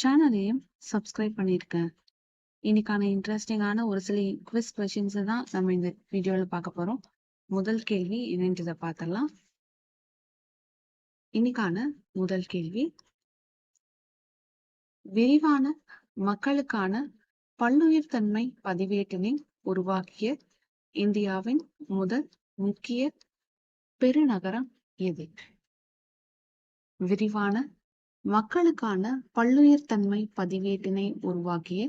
சேனலையும் சப்ஸ்கிரைப் பண்ணியிருக்கேன். இன்னைக்கான இன்ட்ரெஸ்டிங்கான ஒரு சில குவிஸ் கொஷின்ஸை தான் நம்ம இந்த வீடியோவில் பார்க்க போறோம். முதல் கேள்வி என்னன்றதை பார்த்துடலாம். இன்னைக்கான முதல் கேள்வி விரிவான மக்களுக்கான பல்லுயிர் தன்மை பதிவேட்டினை உருவாக்கிய இந்தியாவின் முதல் முக்கிய பெருநகரம் எது? விரிவான மக்களுக்கான பல்லுயிர்த்தன்மை பதிவேட்டினை உருவாக்கிய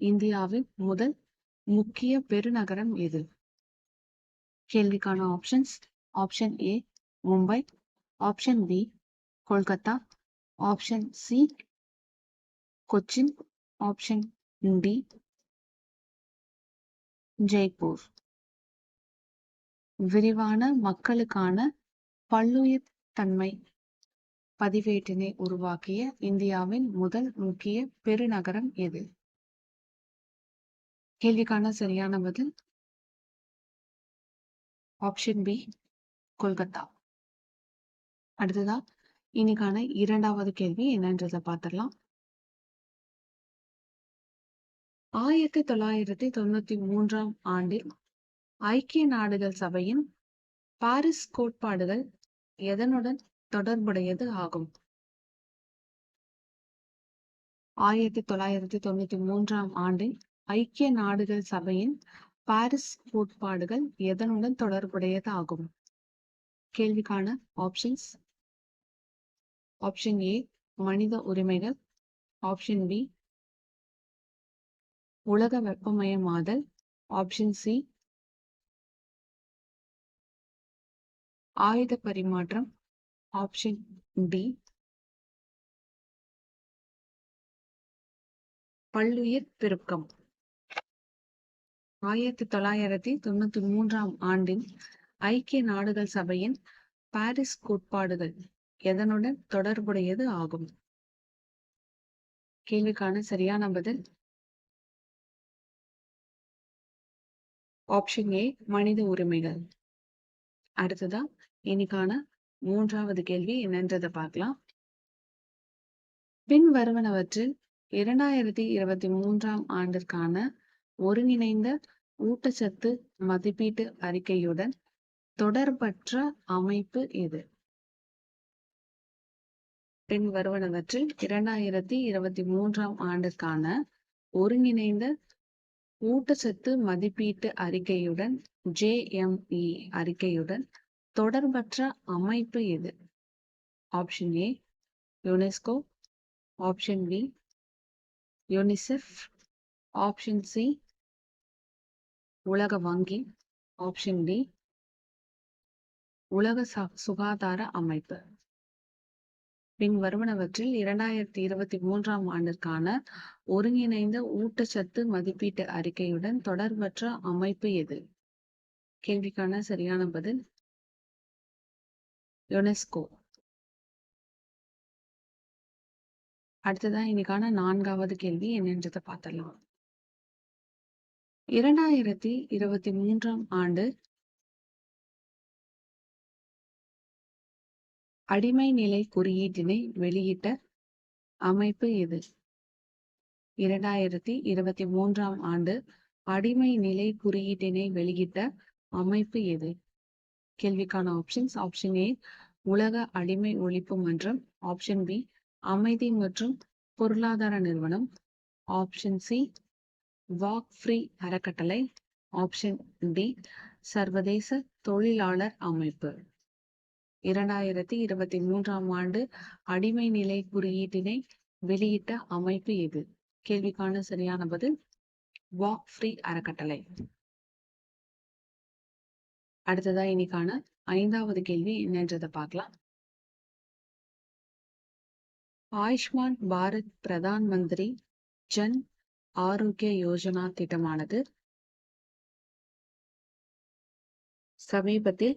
இந்தியாவின் முதல் முக்கிய பெருநகரம் எது? கேள்விக்கான options option A Mumbai option B Kolkata option C Cochin option D Jaipur விரிவான மக்களுக்கான பல்லுயிர் தன்மை பதிவேட்டினை உருவாக்கிய இந்தியாவின் முதல் முக்கிய பெருநகரம் எது? கேள்விக்கான சரியான பதில்? Option B Kolkata. அடுத்ததா இன்னைக்கான இரண்டாவது கேள்வி என்னன்றத பார்த்துடலாம். ஆயிரத்தி தொள்ளாயிரத்தி தொண்ணூத்தி மூன்றாம் ஆண்டில் ஐக்கிய நாடுகள் சபையின் பாரிஸ் கோட்பாடுகள் எதனுடன் தொடர்புடையது ஆகும். ஆயிரத்தி தொள்ளாயிரத்தி தொண்ணூத்தி மூன்றாம் ஆண்டில் ஐக்கிய நாடுகள் சபையின் பாரிஸ் கோட்பாடுகள் எதனுடன் தொடர்புடையது ஆகும்? கேள்விக்கான ஆப்ஷன்ஸ் ஆப்ஷன் ஏ மனித உரிமைகள். ஆப்ஷன் பி உலக வெப்பமயமாதல். ஆப்ஷன் சி ஆயுத பரிமாற்றம். ஆப்ஷன் பி பல்லுயிர் பெருக்கம். ஆயிரத்தி தொள்ளாயிரத்தி தொண்ணூத்தி மூன்றாம் ஆண்டின் ஐக்கிய நாடுகள் சபையின் பாரிஸ் கோட்பாடுகள் எதனுடன் தொடர்புடையது ஆகும்? கேள்விக்கான சரியான பதில். ஆப்ஷன் ஏ மனித உரிமைகள். அடுத்ததா இன்னைக்கான மூன்றாவது கேள்வி என்னன்றதை பார்க்கலாம். பின் வருவனவற்றில் இரண்டாயிரத்தி இருபத்தி மூன்றாம் ஆண்டிற்கான ஒருங்கிணைந்த ஊட்டச்சத்து மதிப்பீட்டு அறிக்கையுடன் தொடர்பற்ற அமைப்பு எது? பின் வருவனவற்றில் இரண்டாயிரத்தி இருபத்தி மூன்றாம் ஆண்டிற்கான ஒருங்கிணைந்த ஊட்டச்சத்து மதிப்பீட்டு அறிக்கையுடன் ஜேஎம்இ அறிக்கையுடன் தொடர்பற்ற அமைப்பு எது? Option A UNESCO option B UNICEF option C உலக வங்கி. ஆப்ஷன் டி உலக சுகாதார அமைப்பு. பின் வருவனவற்றில் இரண்டாயிரத்தி இருபத்தி மூன்றாம் ஆண்டிற்கான ஒருங்கிணைந்த ஊட்டச்சத்து மதிப்பீட்டு அறிக்கையுடன் தொடர்பற்ற அமைப்பு எது? கேள்விக்கான சரியான பதில் யுனெஸ்கோ. அடுத்ததான் இன்னைக்கான நான்காவது கேள்வி என்னன்றதை பார்த்துடலாம் இரண்டாயிரத்தி இருபத்தி மூன்றாம் ஆண்டு அடிமை நிலை குறியீட்டினை வெளியிட்ட அமைப்பு எது? இரண்டாயிரத்தி இருபத்தி மூன்றாம் ஆண்டு அடிமை நிலை குறியீட்டினை வெளியிட்ட அமைப்பு எது? கேள்விக்கான ஆப்ஷன்ஸ் ஆப்ஷன் ஏ உலக அடிமை ஒழிப்பு மன்றம் ஆப்ஷன் பி அமைதி மற்றும் பொருளாதார நிறுவனம். ஆப்ஷன் சி வாக் ஃப்ரீ அறக்கட்டளை. ஆப்ஷன் டி சர்வதேச தொழிலாளர் அமைப்பு. இரண்டாயிரத்தி இருபத்தி மூன்றாம் ஆண்டு அடிமை நிலை குறியீட்டினை வெளியிட்ட அமைப்பு எது? கேள்விக்கான சரியான பதில் வாக் ஃப்ரீ அறக்கட்டளை. அடுத்ததா இன்னைக்கான ஐந்தாவது கேள்வி என்னன்றதை பார்க்கலாம். ஆயுஷ்மான் பாரத் பிரதான் மந்திரி ஜன் ஆரோக்கிய யோஜனா திட்டமானது சமீபத்தில்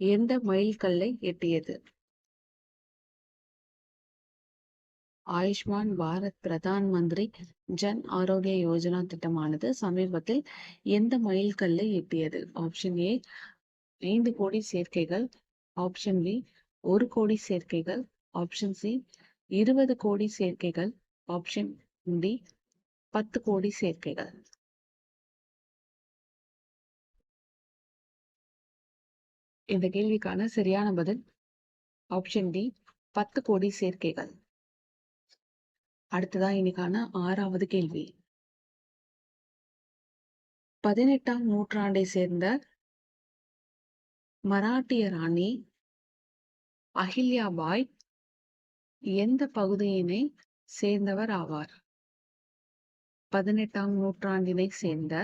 எந்த மைல்கல்லை எட்டியது? ஆயுஷ்மான் பாரத் பிரதான் மந்திரி ஜன் ஆரோக்கிய யோஜனா திட்டமானது சமீபத்தில் எந்த மைல்கல்லை எட்டியது? ஆப்ஷன் ஏ ஐந்து கோடி சேர்க்கைகள் ஆப்ஷன் பி ஒரு கோடி சேர்க்கைகள் ஆப்ஷன் சி இருபது கோடி சேர்க்கைகள் ஆப்ஷன் டி பத்து கோடி சேர்க்கைகள். இந்த கேள்விக்கான சரியான பதில் ஆப்ஷன் டி பத்து கோடி சேர்க்கைகள். அடுத்ததா இன்னைக்கான ஆறாவது கேள்வி. பதினெட்டாம் நூற்றாண்டை சேர்ந்த மராட்டிய ராணி அஹில்யாபாய் எந்த பகுதியினை சேர்ந்தவர் ஆவார்? பதினெட்டாம் நூற்றாண்டினை சேர்ந்த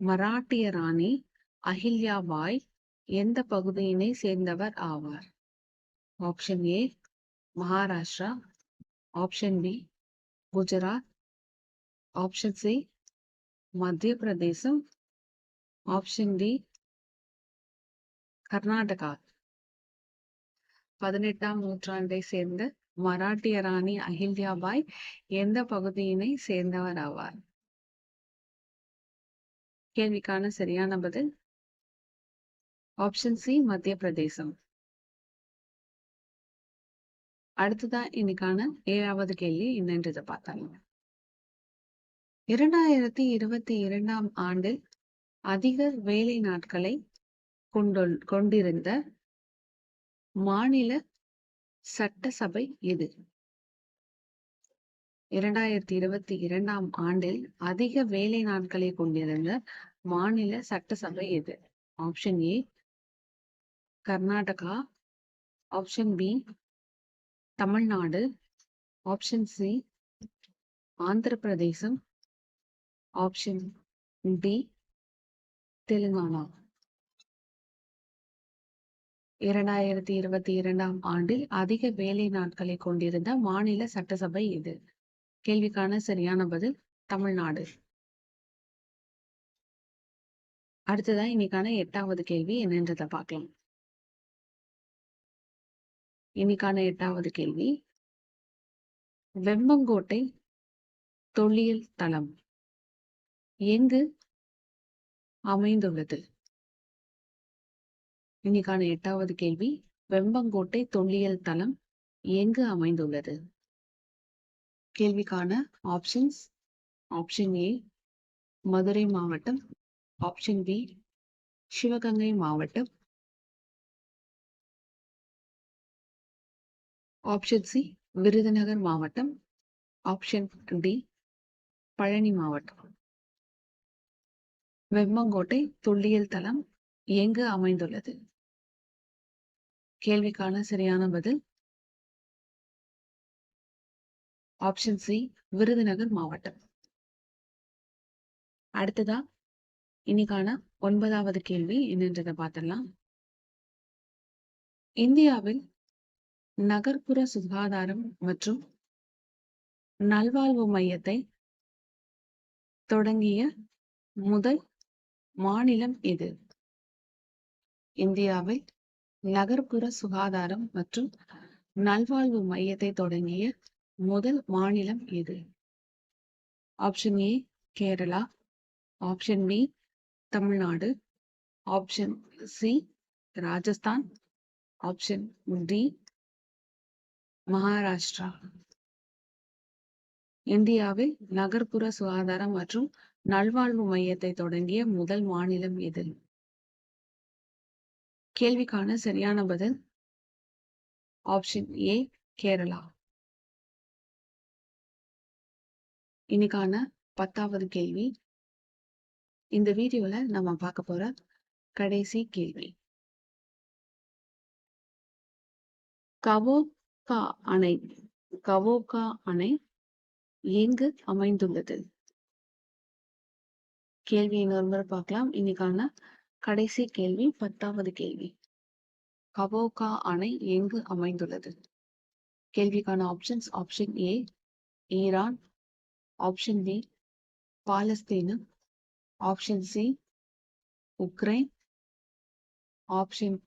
மராட்டிய ராணி அஹில்யாபாய் எந்த பகுதியினை சேர்ந்தவர் ஆவார்? Option A Maharashtra. Option B Gujarat. Option C Madhya Pradesh option D Karnataka. பதினெட்டாம் நூற்றாண்டை சேர்ந்த மராட்டிய ராணி அகில்யாபாய் எந்த பகுதியினை சேர்ந்தவர் ஆவார் கேள்விக்கான சரியான பதில்? ஆப்ஷன் சி மத்திய பிரதேசம். அடுத்ததான் இன்னைக்கான ஏழாவது கேள்வி என்னன்றதை பார்த்தாங்க. இரண்டாயிரத்தி இருபத்தி இரண்டாம் ஆண்டில் அதிக வேலை நாட்களை கொண்டுள் கொண்டிருந்த மாநில சட்டசபை எது இரண்டாயிரத்தி இருபத்தி இரண்டாம் ஆண்டில் அதிக வேலை நாட்களை கொண்டிருந்த மாநில சட்டசபை எது option A Karnataka. Option B Tamil Nadu. Option C Andhra Pradesh option D Telangana. இரண்டாயிரத்தி இருபத்தி இரண்டாம் ஆண்டில் அதிக வேலை நாட்களை கொண்டிருந்த மாநில சட்டசபை இது. கேள்விக்கான சரியான பதில் தமிழ்நாடு. அடுத்ததான் இன்னைக்கான எட்டாவது கேள்வி என்னன்றதை பார்க்கலாம். இன்னைக்கான எட்டாவது கேள்வி வெம்பங்கோட்டை தொல்லியல் தளம் எங்கு அமைந்துள்ளது? இன்னைக்கான எட்டாவது கேள்வி வெம்பங்கோட்டை தொல்லியல் தளம் எங்கு அமைந்துள்ளது? கேள்விக்கான ஆப்ஷன்ஸ் ஆப்ஷன் ஏ மதுரை மாவட்டம் ஆப்ஷன் பி சிவகங்கை மாவட்டம். ஆப்ஷன் சி விருதுநகர் மாவட்டம். ஆப்ஷன் டி பழனி மாவட்டம். வெம்பங்கோட்டை தொல்லியல் தளம் எங்கு அமைந்துள்ளது? கேள்விக்கான சரியான பதில்? ஆப்ஷன் சி விருதுநகர் மாவட்டம். அடுத்ததா? இன்னைக்கான ஒன்பதாவது கேள்வி என்னன்றதை பார்த்துடலாம். இந்தியாவில் நகர்ப்புற சுகாதாரம் மற்றும் நல்வாழ்வு மையத்தை தொடங்கிய முதல் மாநிலம் எது? இந்தியாவில் நகர்ப்புற சுகாதாரம் மற்றும் நல்வாழ்வு மையத்தை தொடங்கிய முதல் மாநிலம் எது? Option A Kerala option B Tamil Nadu option C Rajasthan option D Maharashtra இந்தியாவில் நகர்ப்புற சுகாதாரம் மற்றும் நல்வாழ்வு மையத்தை தொடங்கிய முதல் மாநிலம் எது? கேள்விக்கான சரியான பதில் ஆப்ஷன் ஏ கேரளா. இன்னைக்கான பத்தாவது கேள்வி. இந்த வீடியோல நம்ம பார்க்க போற கடைசி கேள்வி. கவோகா அணை கவோகா அணை எங்கு அமைந்துள்ளது? கேள்வியை இன்னொரு முறை பார்க்கலாம். இன்னைக்கான கடைசி கேள்வி பத்தாவது கேள்வி. கவோகா அணை எங்கு அமைந்துள்ளது? கேள்விக்கான options option A Iran. Option B பாலஸ்தீனம் option C Ukraine. Option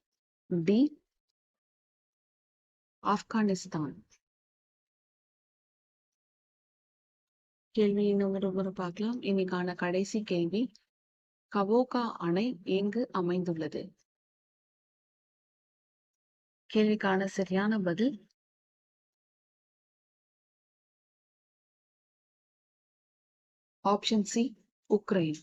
D Afghanistan. கேள்வி இன்னும் ஒரு பார்க்கலாம். இன்னைக்கான கடைசி கேள்வி கவோகா அணை எங்கு அமைந்துள்ளது? கேள்விக்கான சரியான பதில்? Option C Ukraine.